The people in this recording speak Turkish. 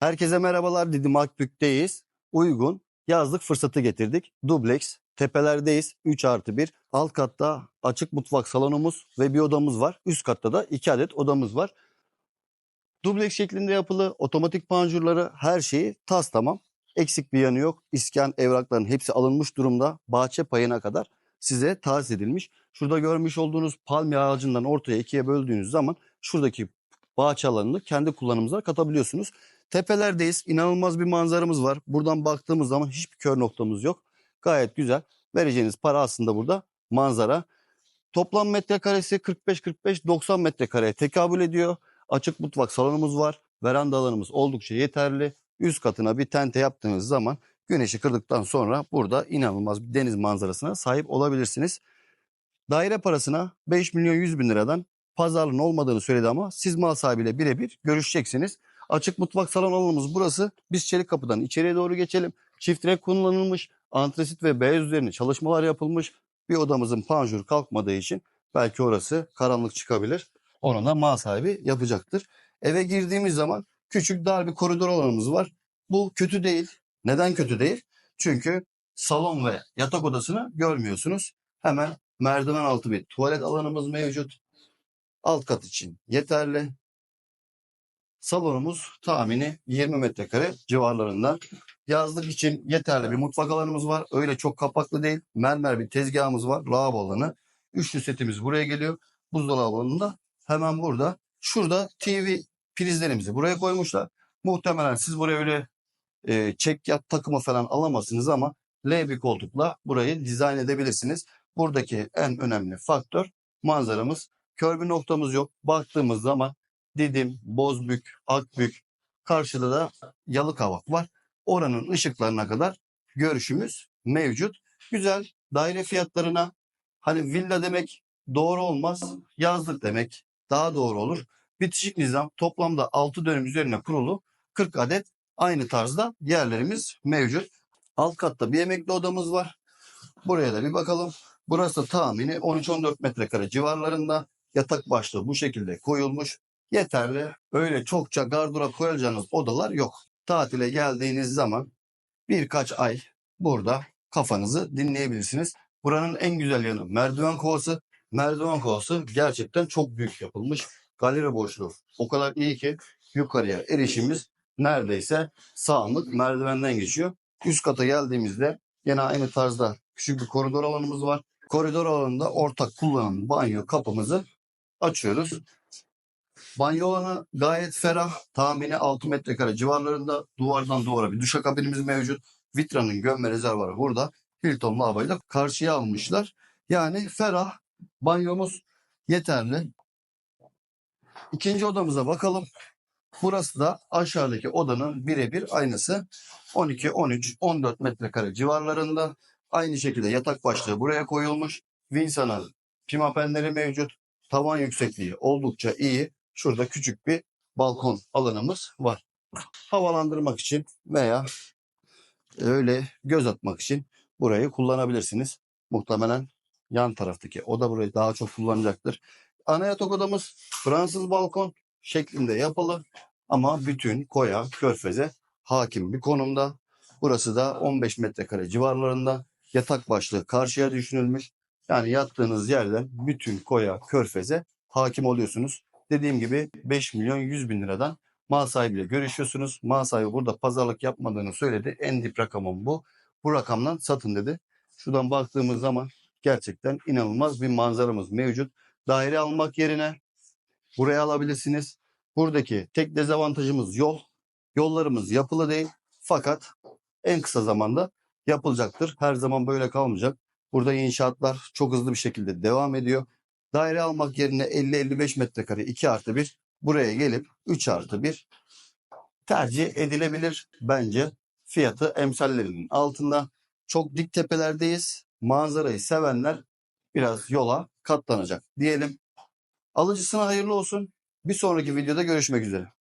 Herkese merhabalar Didim Akbük'teyiz. Uygun yazlık fırsatı getirdik. Dubleks tepelerdeyiz. 3 artı 1. Alt katta açık mutfak salonumuz ve bir odamız var. Üst katta da 2 adet odamız var. Dubleks şeklinde yapılı otomatik panjurları her şeyi tas tamam. Eksik bir yanı yok. İskan evrakların hepsi alınmış durumda. Bahçe payına kadar size tahsis edilmiş. Şurada görmüş olduğunuz palmiye ağacından ortaya ikiye böldüğünüz zaman şuradaki bahçe alanını kendi kullanımınıza katabiliyorsunuz. Tepelerdeyiz. İnanılmaz bir manzaramız var. Buradan baktığımız zaman hiçbir kör noktamız yok. Gayet güzel. Vereceğiniz para aslında burada manzara. Toplam metrekaresi 45-45-90 metrekareye tekabül ediyor. Açık mutfak salonumuz var. Veranda alanımız oldukça yeterli. Üst katına bir tente yaptığınız zaman güneşi kırdıktan sonra burada inanılmaz bir deniz manzarasına sahip olabilirsiniz. Daire parasına 5 milyon 100 bin liradan pazarlığın olmadığını söyledi ama siz mal sahibiyle birebir görüşeceksiniz. Açık mutfak salon alanımız burası. Biz çelik kapıdan içeriye doğru geçelim. Çift renk kullanılmış. Antresit ve beyaz üzerine çalışmalar yapılmış. Bir odamızın panjur kalkmadığı için belki orası karanlık çıkabilir. Onu da mal sahibi yapacaktır. Eve girdiğimiz zaman küçük dar bir koridor alanımız var. Bu kötü değil. Neden kötü değil? Çünkü salon ve yatak odasını görmüyorsunuz. Hemen merdiven altı bir tuvalet alanımız mevcut. Alt kat için yeterli. Salonumuz tahmini 20 metrekare civarlarında. Yazlık için yeterli bir mutfak alanımız var. Öyle çok kapaklı değil. Mermer bir tezgahımız var. Lavabo alanı. Üçlü setimiz buraya geliyor. Buzdolabı alanı da hemen burada. Şurada TV prizlerimizi buraya koymuşlar. Muhtemelen siz buraya öyle e, çek yat takımı falan alamazsınız ama L bir koltukla burayı dizayn edebilirsiniz. Buradaki en önemli faktör manzaramız. Kör bir noktamız yok. Baktığımız zaman Didim, Bozbük, Akbük, karşıda da Yalıkavak var. Oranın ışıklarına kadar görüşümüz mevcut. Güzel daire fiyatlarına hani villa demek doğru olmaz. Yazlık demek daha doğru olur. Bitişik nizam toplamda 6 dönüm üzerine kurulu 40 adet aynı tarzda yerlerimiz mevcut. Alt katta bir emekli odamız var. Buraya da bir bakalım. Burası tahmini 13-14 metrekare civarlarında. Yatak başlığı bu şekilde koyulmuş. Yeterli. Öyle çokça gardırop koyacağınız odalar yok. Tatile geldiğiniz zaman birkaç ay burada kafanızı dinleyebilirsiniz. Buranın en güzel yanı merdiven kovası. Merdiven kovası gerçekten çok büyük yapılmış. Galeri boşluğu o kadar iyi ki yukarıya erişimiz neredeyse sağlık merdivenden geçiyor. Üst kata geldiğimizde yine aynı tarzda küçük bir koridor alanımız var. Koridor alanında ortak kullanım banyo kapımızı açıyoruz. Banyo alanı gayet ferah. Tahmini 6 metrekare civarlarında duvardan duvara bir duşakabinimiz mevcut. Vitra'nın gömme rezervuarı burada. Hilton lavaboyla karşıya almışlar. Yani ferah. Banyomuz yeterli. İkinci odamıza bakalım. Burası da aşağıdaki odanın birebir aynısı. 12, 13, 14 metrekare civarlarında. Aynı şekilde yatak başlığı buraya koyulmuş. Vinsa'nın pimapenleri mevcut. Tavan yüksekliği oldukça iyi. Şurada küçük bir balkon alanımız var. Havalandırmak için veya öyle göz atmak için burayı kullanabilirsiniz. Muhtemelen yan taraftaki oda burayı daha çok kullanacaktır. Ana yatak odamız Fransız balkon şeklinde yapılı ama bütün koya körfeze hakim bir konumda. Burası da 15 metrekare civarlarında. Yatak başlığı karşıya düşünülmüş. Yani yattığınız yerden bütün koya körfeze hakim oluyorsunuz. Dediğim gibi 5 milyon 100 bin liradan mal sahibiyle görüşüyorsunuz. Mal sahibi burada pazarlık yapmadığını söyledi. En dip rakamım bu. Bu rakamdan satın dedi. Şuradan baktığımız zaman gerçekten inanılmaz bir manzaramız mevcut. Daire almak yerine buraya alabilirsiniz. Buradaki tek dezavantajımız yol. Yollarımız yapılı değil fakat en kısa zamanda yapılacaktır. Her zaman böyle kalmayacak. Burada inşaatlar çok hızlı bir şekilde devam ediyor. Daire almak yerine 50-55 metrekare 2 artı 1 buraya gelip 3 artı 1 tercih edilebilir bence. Fiyatı emsallerinin altında. Çok dik tepelerdeyiz. Manzarayı sevenler biraz yola katlanacak diyelim. Alıcısına hayırlı olsun. Bir sonraki videoda görüşmek üzere.